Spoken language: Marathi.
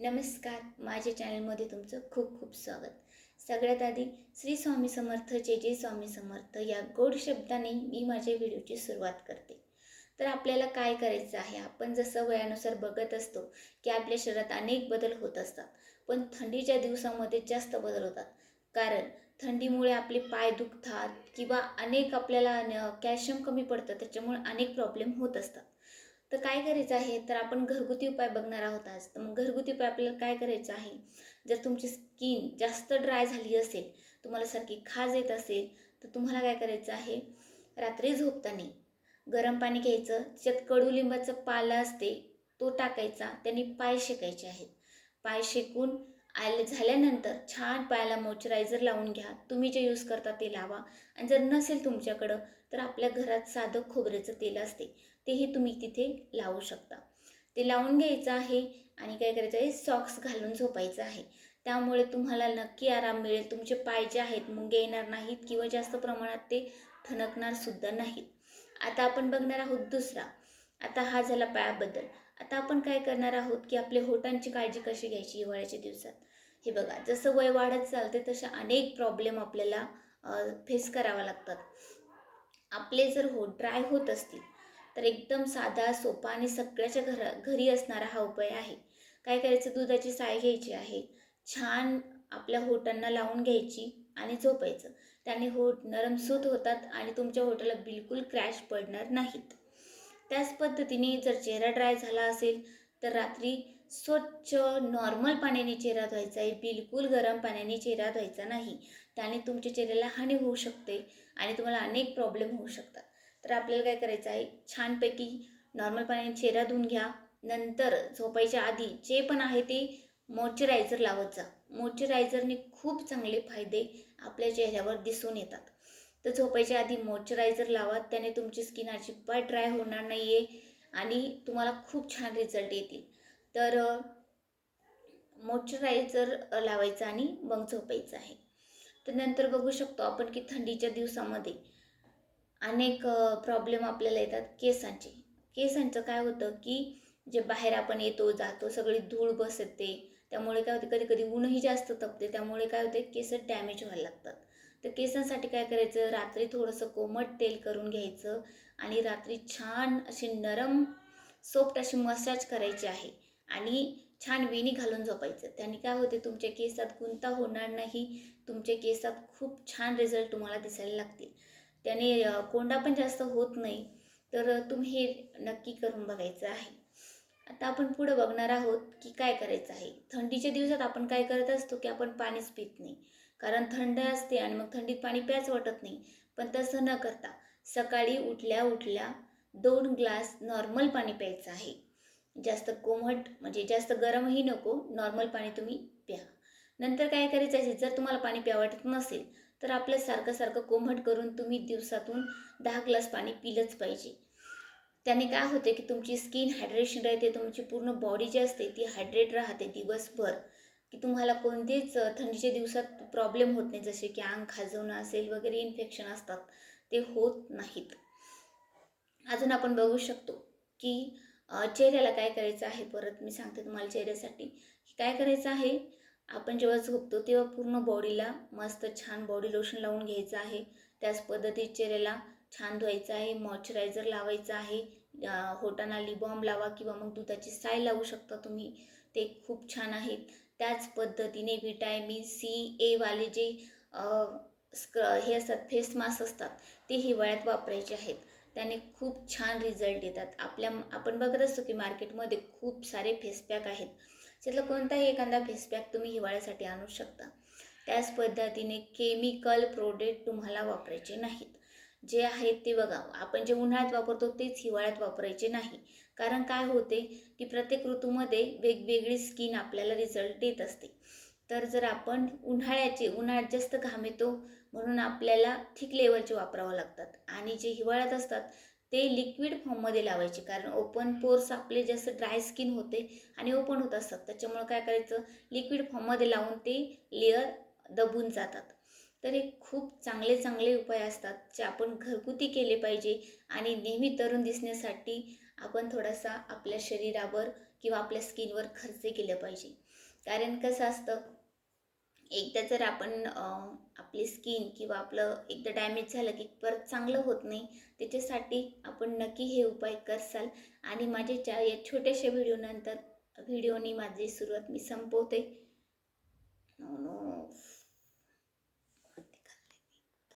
नमस्कार. माझ्या चॅनलमध्ये तुमचं खूप खूप स्वागत. सगळ्यात आधी श्री स्वामी समर्थ जे जे स्वामी समर्थ या गोड शब्दाने मी माझ्या व्हिडिओची सुरुवात करते. तर आपल्याला काय करायचं आहे? आपण जसं वयानुसार बघत असतो की आपल्या शरीरात अनेक बदल होत असतात पण थंडीच्या दिवसामध्ये जास्त बदल होतात. कारण थंडीमुळे आपले पाय दुखतात किंवा अनेक आपल्याला न- कॅल्शियम कमी पडतं त्याच्यामुळे अनेक प्रॉब्लेम होत असतात. तर काय करायचं आहे? तर आपण घरगुती उपाय बघणार आहोत आज. तर मग घरगुती उपाय आपल्याला काय करायचं आहे? जर तुमची स्किन जास्त ड्राय झाली असेल तुम्हाला सारखी खाज येत असेल तर तुम्हाला काय करायचं आहे? रात्री झोपताना गरम पाणी घ्यायचं. त्याच्यात कडुलिंबाचं पाला असते तो टाकायचा. त्यांनी पाय शेकायचे आहेत. पाय शेकून आले झाल्यानंतर छान पायाला मॉइश्चरायझर लावून घ्या. तुम्ही जे यूज करता ते लावा. आणि जर नसेल तुमच्याकडं तर आपल्या घरात साधं खोबऱ्याचं तेल असते. तेही तुम्ही तिथे लावू शकता. ते लावून घ्यायचं आहे आणि काय करायचं आहे? सॉक्स घालून झोपायचं आहे. त्यामुळे तुम्हाला नक्की आराम मिळेल. तुमचे पाय जे आहेत मुंगे येणार नाहीत किंवा जास्त प्रमाणात ते ठणकणार सुद्धा नाहीत. आता आपण बघणार आहोत दुसरा. आता हा झाला पायाबद्दल. आता आपण काय करणार आहोत की आपल्या होटांची काळजी कशी घ्यायची हिवाळ्याच्या दिवसात? हे बघा जसं वय वाढत चालते तसे अनेक प्रॉब्लेम आपल्याला फेस करावा लागतात. आपले जर होट ड्राय होत असतील तर एकदम साधा सोपा आणि सगळ्याच्या घरा घरी असणारा हा उपाय आहे. काय करायचं? दुधाची साय घ्यायची आहे. छान आपल्या होटांना लावून घ्यायची आणि झोपायचं. त्याने होट नरमसूत होतात आणि तुमच्या होटाला बिलकुल क्रॅश पडणार नाहीत. त्याच पद्धतीने जर चेहरा ड्राय झाला असेल तर रात्री स्वच्छ नॉर्मल पाण्याने चेहरा धुवायचा आहे. बिलकुल गरम पाण्याने चेहरा धुवायचा नाही. त्याने तुमच्या चेहऱ्याला हानी होऊ शकते आणि तुम्हाला अनेक प्रॉब्लेम होऊ शकतात. तर आपल्याला काय करायचं आहे? छानपैकी नॉर्मल पाण्याने चेहरा धुवून घ्या. नंतर झोपायच्या आधी जे पण आहे ते मॉइश्चरायझर लावत जा. मॉइश्चरायझरने खूप चांगले फायदे आपल्या चेहऱ्यावर दिसून येतात. तर झोपायच्या आधी मॉइश्चरायझर लावा. त्याने तुमची स्किन अजिबात ड्राय होणार नाही आहे आणि तुम्हाला खूप छान रिझल्ट येतील. तर मॉइश्चरायझर लावायचं आणि मग झोपायचं आहे. तर नंतर बघू शकतो आपण की थंडीच्या दिवसामध्ये अनेक प्रॉब्लेम आपल्याला येतात केसांचे. केसांचं काय होतं की जे बाहेर आपण येतो जातो सगळी धूळ बसते. त्यामुळे काय होते? कधी कधी ऊनही जास्त तपते. त्यामुळे काय होते? केस डॅमेज व्हायला लागतात. तर केसांसाठी काय करायचं? रात्री थोडंसं कोमट तेल करून घ्यायचं आणि रात्री छान अशी नरम सॉफ्ट अशी मसाज करायची आहे आणि छान वेणी घालून झोपायचं. त्याने काय होते? तुमच्या केसात गुंता होणार नाही. तुमच्या केसात खूप छान रिझल्ट तुम्हाला दिसायला लागतील. त्याने कोंडा पण जास्त होत नाही. तर तुम्ही हे नक्की करून बघायचं आहे. आता आपण पुढं बघणार आहोत की काय करायचं आहे. थंडीच्या दिवसात आपण काय करत असतो की आपण पाणीच पित नाही. कारण थंड असते आणि मग थंडीत पाणी प्याच वाटत नाही. पण तसं न करता सकाळी उठल्या उठल्या दोन ग्लास नॉर्मल पाणी प्यायचं आहे. जास्त कोमट म्हणजे जास्त गरमही नको नॉर्मल पाणी तुम्ही प्या. नंतर काय करायचं आहे जर तुम्हाला पाणी प्या वाटत नसेल तर आपलं सारखं सारखं कोमट करून तुम्ही दिवसातून दहा ग्लास पाणी पिलंच पाहिजे. त्याने काय होते की तुमची स्किन हायड्रेशन राहते तुमची पूर्ण बॉडी जी असते ती हायड्रेट राहते दिवसभर. की तुम्हाला कोणतेच थंडीच्या दिवसात प्रॉब्लेम होत नाही. जसे की अंग खाजवणं असेल वगैरे इन्फेक्शन असतात ते होत नाहीत. अजून आपण बघू शकतो की चेहऱ्याला काय करायचं आहे? परत मी सांगते तुम्हाला चेहऱ्यासाठी. काय करायचं आहे? आपण जेव्हा झोपतो तेव्हा पूर्ण बॉडीला मस्त छान बॉडी लोशन लावून घ्यायचं आहे. त्याच पद्धतीत चेहऱ्याला छान धुवायचं आहे मॉइश्चरायझर लावायचं आहे. अ, होटांना लिबॉम लावा किंवा मग दुधाची साय लावू शकता तुम्ही. ते खूप छान आहेत. त्याच पद्धतीने व्हिटॅमिन सी एवाले जे स्क्र स्क हे असतात फेस मास्क असतात ते हिवाळ्यात वापरायचे आहेत. त्याने खूप छान रिझल्ट येतात. आपल्या आपण बघत असतो की मार्केटमध्ये खूप सारे फेसपॅक आहेत. त्यातला कोणताही एखादा फेसपॅक तुम्ही हिवाळ्यासाठी आणू शकता. त्याच पद्धतीने केमिकल प्रोडक्ट तुम्हाला वापरायचे नाहीत. जे आहेत ते बघा आपण जे उन्हाळ्यात वापरतो तेच हिवाळ्यात वापरायचे नाही. कारण काय होते की प्रत्येक ऋतूमध्ये वेगवेगळी स्किन आपल्याला रिझल्ट देत असते. तर जर आपण उन्हाळ्याचे उन्हाळ्यात जास्त घाम येतो म्हणून आपल्याला थिक लेवलचे वापरावं लागतात. आणि जे हिवाळ्यात असतात ते लिक्विड फॉर्ममध्ये लावायचे. कारण ओपन पोर्स आपले जास्त ड्राय स्किन होते आणि ओपन होत असतात. त्याच्यामुळं काय करायचं? लिक्विड फॉर्ममध्ये लावून ते लेअर दबून जातात. तर हे खूप चांगले चांगले उपाय असतात जे आपण घरगुती केले पाहिजे आणि नेहमी तरुण दिसण्यासाठी आपण थोडासा आपल्या शरीरावर किंवा आपल्या स्किनवर खर्च केलं पाहिजे. कारण कसं असतं एकदा जर आपण आपली स्किन किंवा आपलं एकदा डॅमेज झालं की परत चांगलं होत नाही त्याच्यासाठी आपण नक्की हे उपाय करसाल. आणि माझ्याच्या या छोट्याशा व्हिडिओनंतर व्हिडिओनी माझी सुरुवात मी संपवते. No no